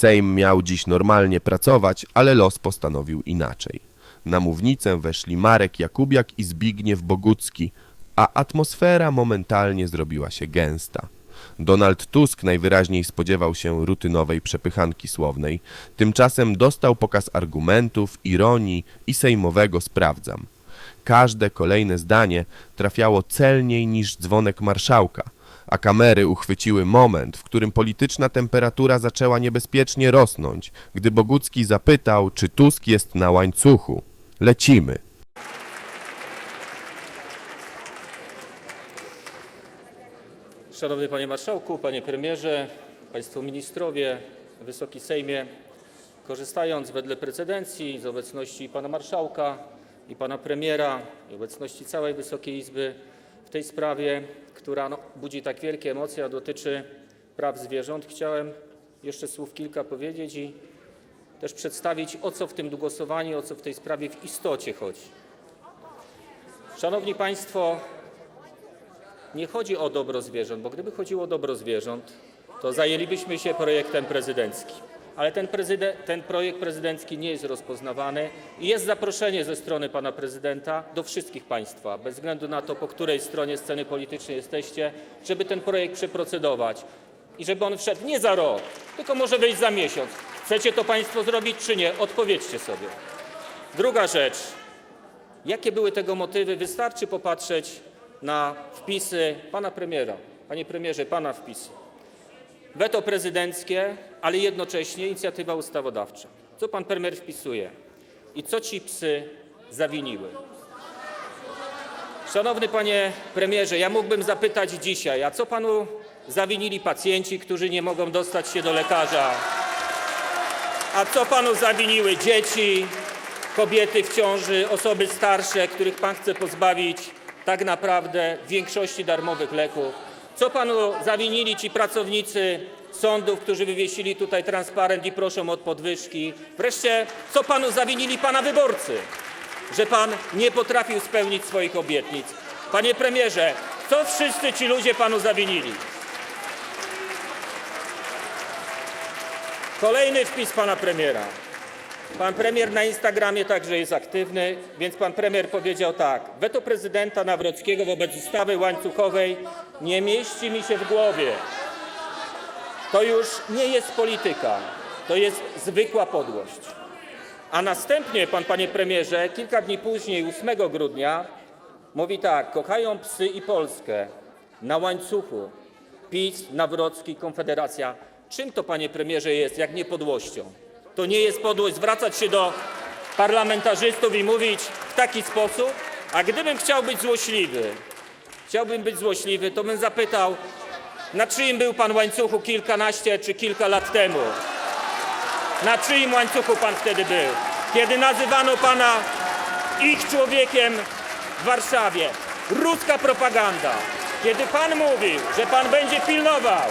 Sejm miał dziś normalnie pracować, ale los postanowił inaczej. Na mównicę weszli Marek Jakubiak i Zbigniew Bogucki, a atmosfera momentalnie zrobiła się gęsta. Donald Tusk najwyraźniej spodziewał się rutynowej przepychanki słownej, tymczasem dostał pokaz argumentów, ironii i sejmowego sprawdzam. Każde kolejne zdanie trafiało celniej niż dzwonek marszałka, a kamery uchwyciły moment, w którym polityczna temperatura zaczęła niebezpiecznie rosnąć, gdy Bogucki zapytał, czy Tusk jest na łańcuchu. Lecimy. Szanowny Panie Marszałku, Panie Premierze, Państwo Ministrowie, Wysoki Sejmie, korzystając wedle precedencji z obecności Pana Marszałka i Pana Premiera i obecności całej Wysokiej Izby w tej sprawie, która no, budzi tak wielkie emocje, a dotyczy praw zwierząt, chciałem jeszcze słów kilka powiedzieć i też przedstawić, o co w tym głosowaniu, o co w tej sprawie w istocie chodzi. Szanowni Państwo, nie chodzi o dobro zwierząt, bo gdyby chodziło o dobro zwierząt, to zajęlibyśmy się projektem prezydenckim. Ale ten, ten projekt prezydencki nie jest rozpoznawany i jest zaproszenie ze strony pana prezydenta do wszystkich państwa, bez względu na to, po której stronie sceny politycznej jesteście, żeby ten projekt przeprocedować i żeby on wszedł nie za rok, tylko może wyjść za miesiąc. Chcecie to państwo zrobić czy nie? Odpowiedzcie sobie. Druga rzecz. Jakie były tego motywy? Wystarczy popatrzeć na wpisy pana premiera. Panie premierze, pana wpisy. Weto prezydenckie, ale jednocześnie inicjatywa ustawodawcza. Co pan premier wpisuje? I co ci psy zawiniły? Szanowny panie premierze, ja mógłbym zapytać dzisiaj, a co panu zawinili pacjenci, którzy nie mogą dostać się do lekarza? A co panu zawiniły dzieci, kobiety w ciąży, osoby starsze, których pan chce pozbawić tak naprawdę większości darmowych leków? Co panu zawinili ci pracownicy sądów, którzy wywiesili tutaj transparent i proszą o podwyżki? Wreszcie, co panu zawinili pana wyborcy? Że pan nie potrafił spełnić swoich obietnic. Panie premierze, co wszyscy ci ludzie panu zawinili? Kolejny wpis pana premiera. Pan premier na Instagramie także jest aktywny, więc pan premier powiedział tak. Weto prezydenta Nawrockiego wobec ustawy łańcuchowej nie mieści mi się w głowie. To już nie jest polityka, to jest zwykła podłość. A następnie pan, panie premierze, kilka dni później, 8 grudnia, mówi tak. Kochają psy i Polskę na łańcuchu. PiS, Nawrocki, Konfederacja. Czym to, panie premierze, jest, jak nie podłością? To nie jest podłość zwracać się do parlamentarzystów i mówić w taki sposób? A gdybym chciał być złośliwy, chciałbym być złośliwy, to bym zapytał, na czyim był pan łańcuchu kilkanaście czy kilka lat temu? Na czyim łańcuchu pan wtedy był? Kiedy nazywano pana ich człowiekiem w Warszawie. Ruska propaganda. Kiedy pan mówił, że pan będzie pilnował,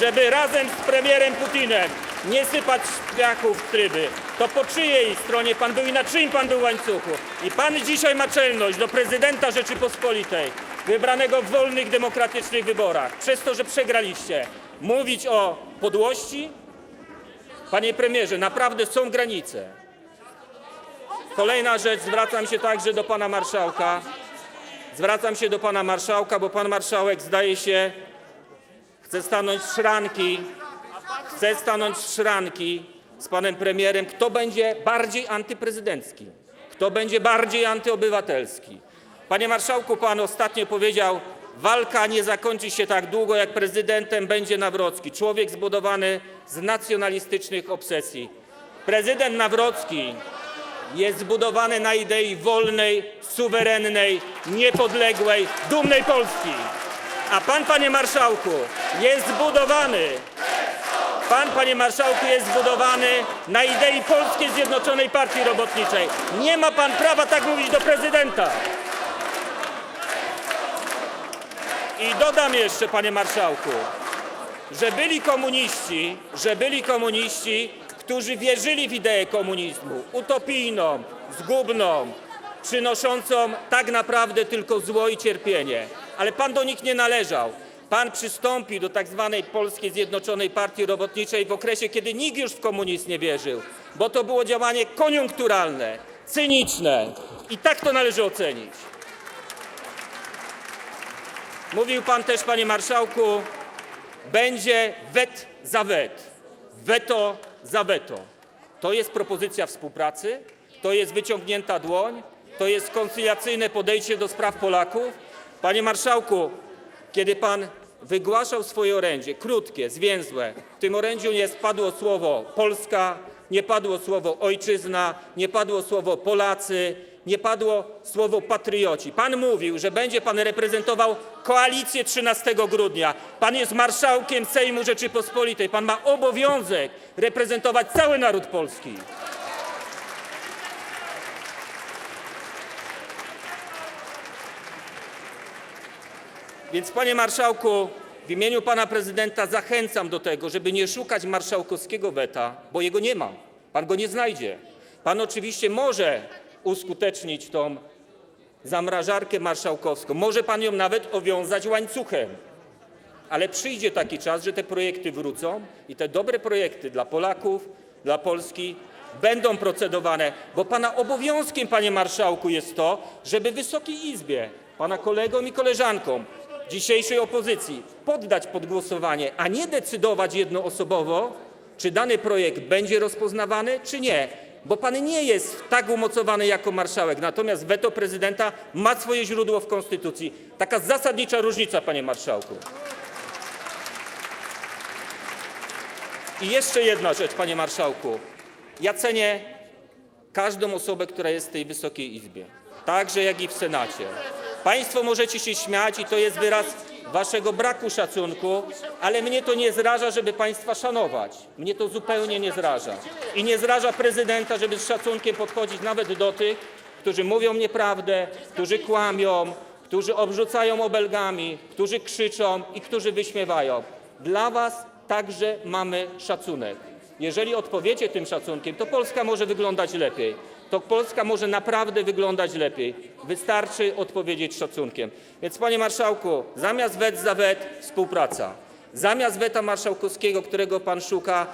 żeby razem z premierem Putinem nie sypać piachów w tryby, to po czyjej stronie pan był i na czyim pan był łańcuchu? I pan dzisiaj ma czelność do prezydenta Rzeczypospolitej, wybranego w wolnych, demokratycznych wyborach, przez to, że przegraliście, mówić o podłości? Panie premierze, naprawdę są granice. Kolejna rzecz, zwracam się także do pana marszałka. Zwracam się do pana marszałka, bo pan marszałek zdaje się chce stanąć w szranki, chce stanąć w szranki z panem premierem, kto będzie bardziej antyprezydencki, kto będzie bardziej antyobywatelski. Panie marszałku, pan ostatnio powiedział, walka nie zakończy się tak długo, jak prezydentem będzie Nawrocki, człowiek zbudowany z nacjonalistycznych obsesji. Prezydent Nawrocki jest zbudowany na idei wolnej, suwerennej, niepodległej, dumnej Polski. A pan, panie marszałku, jest zbudowany. Pan, panie marszałku, jest zbudowany na idei Polskiej Zjednoczonej Partii Robotniczej. Nie ma pan prawa tak mówić do prezydenta. I dodam jeszcze, panie marszałku, że byli komuniści, że byli komuniści, którzy wierzyli w ideę komunizmu, utopijną, zgubną, przynoszącą tak naprawdę tylko zło i cierpienie. Ale pan do nich nie należał. Pan przystąpił do tak zwanej Polskiej Zjednoczonej Partii Robotniczej w okresie, kiedy nikt już w komunizm nie wierzył, bo to było działanie koniunkturalne, cyniczne i tak to należy ocenić. Mówił pan też, panie marszałku, będzie wet za wet, weto za weto. To jest propozycja współpracy, to jest wyciągnięta dłoń, to jest koncyliacyjne podejście do spraw Polaków. Panie marszałku, kiedy pan wygłaszał swoje orędzie, krótkie, zwięzłe, w tym orędziu nie padło słowo Polska, nie padło słowo ojczyzna, nie padło słowo Polacy, nie padło słowo patrioci. Pan mówił, że będzie pan reprezentował koalicję 13 grudnia. Pan jest marszałkiem Sejmu Rzeczypospolitej. Pan ma obowiązek reprezentować cały naród polski. Więc panie marszałku, w imieniu pana prezydenta zachęcam do tego, żeby nie szukać marszałkowskiego weta, bo jego nie ma. Pan go nie znajdzie. Pan oczywiście może uskutecznić tą zamrażarkę marszałkowską. Może pan ją nawet owiązać łańcuchem. Ale przyjdzie taki czas, że te projekty wrócą i te dobre projekty dla Polaków, dla Polski będą procedowane, bo pana obowiązkiem, panie marszałku, jest to, żeby Wysokiej Izbie, pana kolegom i koleżankom dzisiejszej opozycji poddać pod głosowanie, a nie decydować jednoosobowo, czy dany projekt będzie rozpoznawany, czy nie. Bo pan nie jest tak umocowany jako marszałek, natomiast weto prezydenta ma swoje źródło w Konstytucji. Taka zasadnicza różnica, panie marszałku. I jeszcze jedna rzecz, panie marszałku. Ja cenię każdą osobę, która jest w tej Wysokiej Izbie, także jak i w Senacie. Państwo możecie się śmiać i to jest wyraz waszego braku szacunku, ale mnie to nie zraża, żeby państwa szanować. Mnie to zupełnie nie zraża. I nie zraża prezydenta, żeby z szacunkiem podchodzić nawet do tych, którzy mówią nieprawdę, którzy kłamią, którzy obrzucają obelgami, którzy krzyczą i którzy wyśmiewają. Dla was także mamy szacunek. Jeżeli odpowiecie tym szacunkiem, to Polska może wyglądać lepiej. To Polska może naprawdę wyglądać lepiej. Wystarczy odpowiedzieć szacunkiem. Więc panie marszałku, zamiast wet za wet współpraca. Zamiast weta marszałkowskiego, którego pan szuka,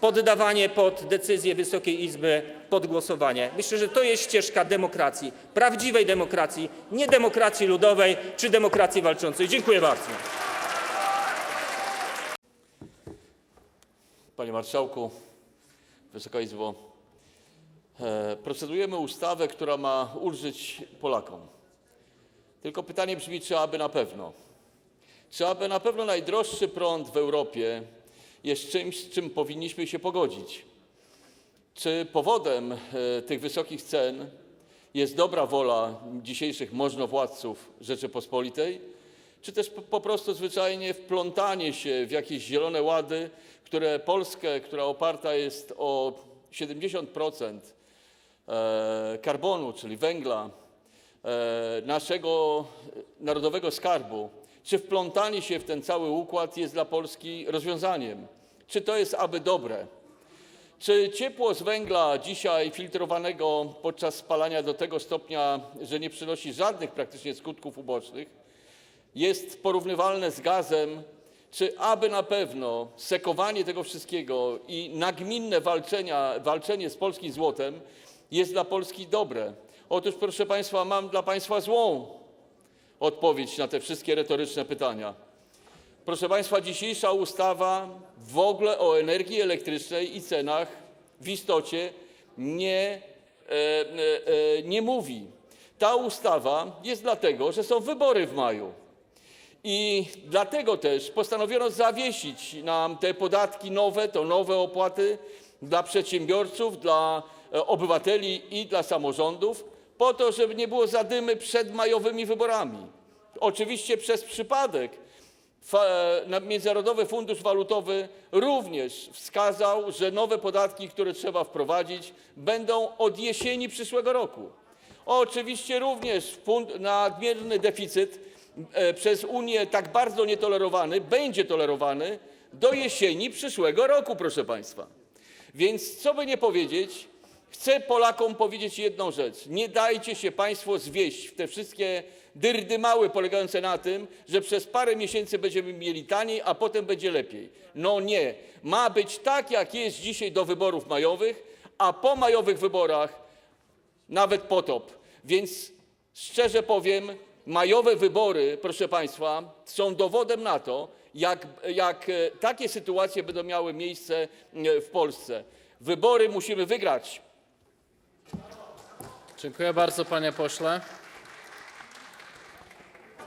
poddawanie pod decyzję Wysokiej Izby, pod głosowanie. Myślę, że to jest ścieżka demokracji, prawdziwej demokracji, nie demokracji ludowej czy demokracji walczącej. Dziękuję bardzo. Panie Marszałku, Wysoka Izbo, procedujemy ustawę, która ma ulżyć Polakom. Tylko pytanie brzmi, czy aby na pewno? Czy aby na pewno najdroższy prąd w Europie jest czymś, z czym powinniśmy się pogodzić? Czy powodem e, tych wysokich cen jest dobra wola dzisiejszych możnowładców Rzeczypospolitej, czy też po- prostu zwyczajnie wplątanie się w jakieś zielone łady, które Polskę, która oparta jest o 70% e, karbonu, czyli węgla, e, naszego narodowego skarbu, czy wplątanie się w ten cały układ jest dla Polski rozwiązaniem? Czy to jest aby dobre? Czy ciepło z węgla dzisiaj filtrowanego podczas spalania do tego stopnia, że nie przynosi żadnych praktycznie skutków ubocznych, jest porównywalne z gazem, czy aby na pewno sekowanie tego wszystkiego i nagminne walczenia, walczenie z polskim złotem jest dla Polski dobre? Otóż, proszę Państwa, mam dla Państwa złą odpowiedź na te wszystkie retoryczne pytania. Proszę Państwa, dzisiejsza ustawa w ogóle o energii elektrycznej i cenach w istocie nie, e, e, e, nie mówi. Ta ustawa jest dlatego, że są wybory w maju. I dlatego też postanowiono zawiesić nam te podatki nowe, to nowe opłaty dla przedsiębiorców, dla e, obywateli i dla samorządów, po to, żeby nie było zadymy przed majowymi wyborami. Oczywiście przez przypadek na- Międzynarodowy Fundusz Walutowy również wskazał, że nowe podatki, które trzeba wprowadzić, będą od jesieni przyszłego roku. Oczywiście również nadmierny deficyt e, przez Unię tak bardzo nietolerowany będzie tolerowany do jesieni przyszłego roku, proszę Państwa. Więc co by nie powiedzieć, Chcę Polakom powiedzieć jedną rzecz. Nie dajcie się Państwo zwieść w te wszystkie dyrdymały polegające na tym, że przez parę miesięcy będziemy mieli taniej, a potem będzie lepiej. No nie. Ma być tak, jak jest dzisiaj do wyborów majowych, a po majowych wyborach nawet potop. Więc szczerze powiem, majowe wybory, proszę Państwa, są dowodem na to, jak, jak e, takie sytuacje będą miały miejsce e, w Polsce. Wybory musimy wygrać. Dziękuję bardzo, panie pośle.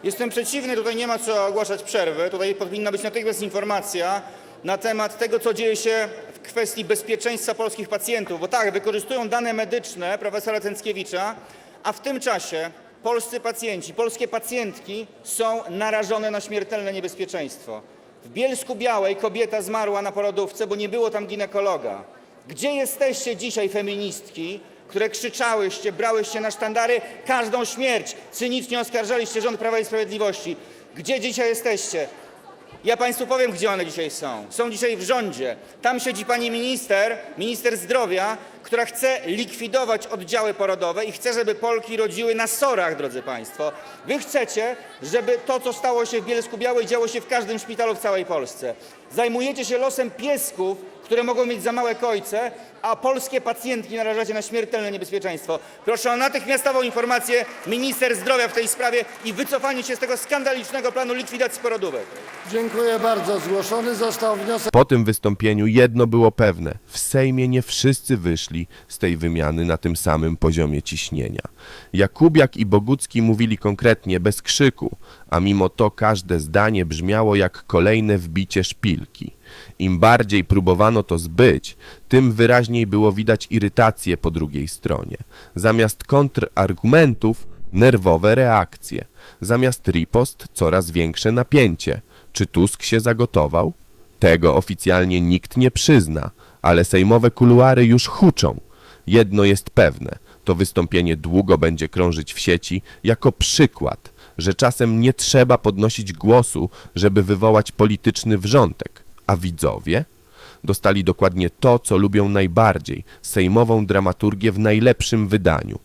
Jestem przeciwny, tutaj nie ma co ogłaszać przerwy. Tutaj powinna być natychmiast informacja na temat tego, co dzieje się w kwestii bezpieczeństwa polskich pacjentów. Bo tak, wykorzystują dane medyczne profesora Cęckiewicza, a w tym czasie polscy pacjenci, polskie pacjentki są narażone na śmiertelne niebezpieczeństwo. W Bielsku Białej kobieta zmarła na porodówce, bo nie było tam ginekologa. Gdzie jesteście dzisiaj, feministki, które krzyczałyście, brałyście na sztandary każdą śmierć, cynicznie oskarżaliście rząd Prawa i Sprawiedliwości? Gdzie dzisiaj jesteście? Ja Państwu powiem, gdzie one dzisiaj są. Są dzisiaj w rządzie. Tam siedzi pani minister, minister zdrowia, która chce likwidować oddziały porodowe i chce, żeby Polki rodziły na sorach, drodzy Państwo. Wy chcecie, żeby to, co stało się w Bielsku Białej, działo się w każdym szpitalu w całej Polsce. Zajmujecie się losem piesków, które mogą mieć za małe kojce, a polskie pacjentki narażacie na śmiertelne niebezpieczeństwo. Proszę o natychmiastową informację minister zdrowia w tej sprawie i wycofanie się z tego skandalicznego planu likwidacji porodówek. Dziękuję bardzo. Zgłoszony został wniosek. Po tym wystąpieniu jedno było pewne: w Sejmie nie wszyscy wyszli z tej wymiany na tym samym poziomie ciśnienia. Jakubiak i Bogucki mówili konkretnie, bez krzyku, a mimo to każde zdanie brzmiało jak kolejne wbicie szpilki. Im bardziej próbowano to zbyć, tym wyraźniej było widać irytację po drugiej stronie. Zamiast kontrargumentów, nerwowe reakcje. Zamiast ripost, coraz większe napięcie. Czy Tusk się zagotował? Tego oficjalnie nikt nie przyzna, ale sejmowe kuluary już huczą. Jedno jest pewne, to wystąpienie długo będzie krążyć w sieci jako przykład, że czasem nie trzeba podnosić głosu, żeby wywołać polityczny wrzątek, a widzowie? Dostali dokładnie to, co lubią najbardziej. Sejmową dramaturgię w najlepszym wydaniu